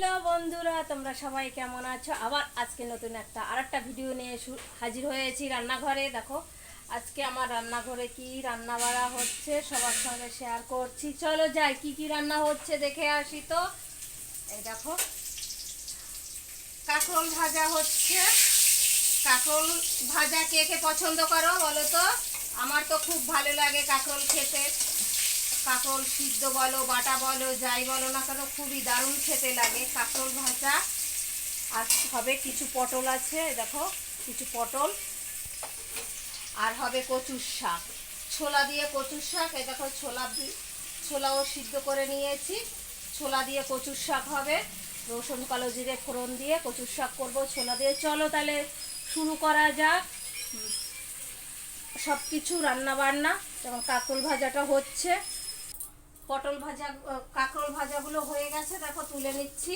Hello বন্ধুরা, তোমরা সবাই কেমন আছো? আবার আজকে নতুন একটা আর একটা ভিডিও নিয়ে হাজির হয়েছি রান্নাঘরে। দেখো, আজকে আমার রান্নাঘরে কি রান্না বাড়া হচ্ছে, সবার সঙ্গে শেয়ার করছি। চলো যাই, কি কি রান্না হচ্ছে দেখে আসি তো। এই দেখো, কাঁকরোল ভাজা হচ্ছে। কাঁকরোল ভাজা কে কে পছন্দ করো বলো তো? আমার তো খুব ভালো লাগে কাঁকরোল খেতে। কাঁকরোল সিদ্ধ বলো, বাটা বলো, যাই বলো না কেন, খুবই দারুণ খেতে লাগে কাঁকরোল ভাজা। আর হবে কিছু পটল আছে দেখো, কিছু পটল। আর হবে কচুর শাক। ছোলা দিয়ে কচুর শাক, এই দেখো ছোলা ছোলাও সিদ্ধ করে নিয়েছি। ছোলা দিয়ে কচুর শাক হবে। রসুন, কালো জিরে, ফোড়ন দিয়ে কচুর শাক করব ছোলা দিয়ে। চলো তাহলে শুরু করা যাক। সব কিছু রান্না বান্না যেমন কাকরোল ভাজাটা হচ্ছে। পটল ভাজা কাঁকরোল ভাজাগুলো হয়ে গেছে। দেখো, তুলে নিচ্ছি।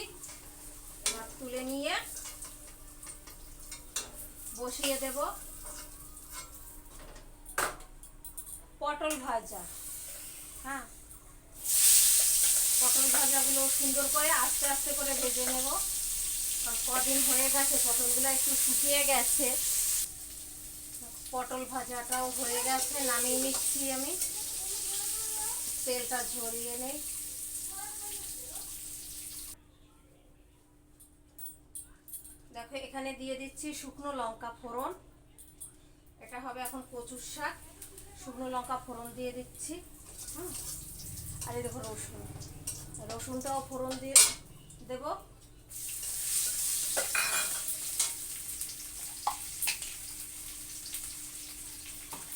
এবার তুলে নিয়ে বসিয়ে দেব। পটল ভাজা। হ্যাঁ। পটল ভাজাগুলো সুন্দর করে আস্তে আস্তে করে ভেজে নেব। কদিন হয়ে গেছে, পটলগুলো একটু শুকিয়ে গেছে। পটল ভাজাটাও হয়ে গেছে, নামিয়ে নিচ্ছি আমি। তেলটা ঝরিয়ে নেই। দেখো, এখানে দিয়ে দিচ্ছি শুকনো লঙ্কা ফোড়ন। এটা হবে এখন কচুর শাক। শুকনো লঙ্কা ফোড়ন দিয়ে দিচ্ছি। আর এই দেখো রসুন। রসুনটাও ফোড়ন দিয়ে দেব।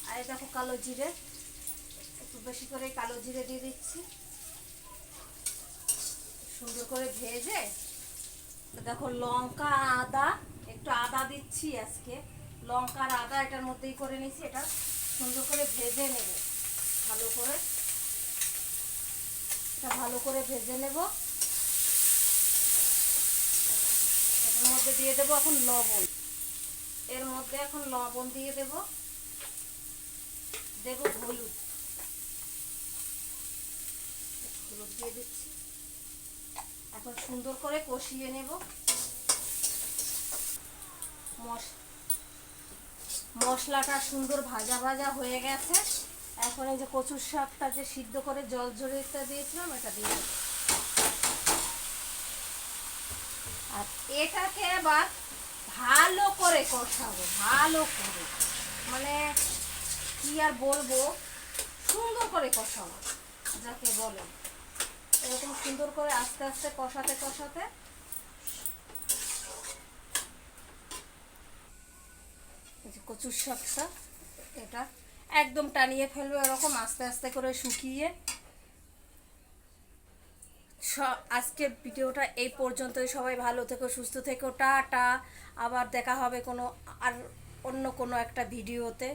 আর দেখো কালো জিরে। বেশি করে কালো জিরে দিয়ে দিচ্ছি। সুন্দর করে ভেজে দেখো লঙ্কা, আদা, একটু আদা দিচ্ছি আজকে। লঙ্কার আদা এটার মধ্যেই করে নিচ্ছি এটা সুন্দর করে ভেজে নেব। ভালো করে। এটা ভালো করে ভেজে নেব। এটার মধ্যে দিয়ে দেবো এখন লবণ। এর মধ্যে এখন লবণ দিয়ে দেব। দেব হলুদ। দিয়ে দিচ্ছি। এখন সুন্দর করে কষিয়ে নেব। মশ- মশলাটা সুন্দর ভাজা ভাজা হয়ে গেছে। এখন এই যে কচুর শাকটা যে সিদ্ধ করে জল ঝরিয়ে দিয়েছিলাম, এটা দিয়ে আর এটাকে আবার ভালো করে কষাবো, ভালো করে। মানে কি আর বলব? সুন্দর করে কষাবো, যাকে বলে। এরকম সুন্দর করে আস্তে আস্তে কষাতে কষাতে। কচুর শাকটা, এটা একদম টানিয়ে ফেলবে, এরকম আস্তে আস্তে করে শুকিয়ে। আজকের ভিডিওটা এই পর্যন্তই। সবাই ভালো থেকো, সুস্থ থেকো, টাটা। আবার দেখা হবে কোনো আর অন্য কোনো একটা ভিডিওতে।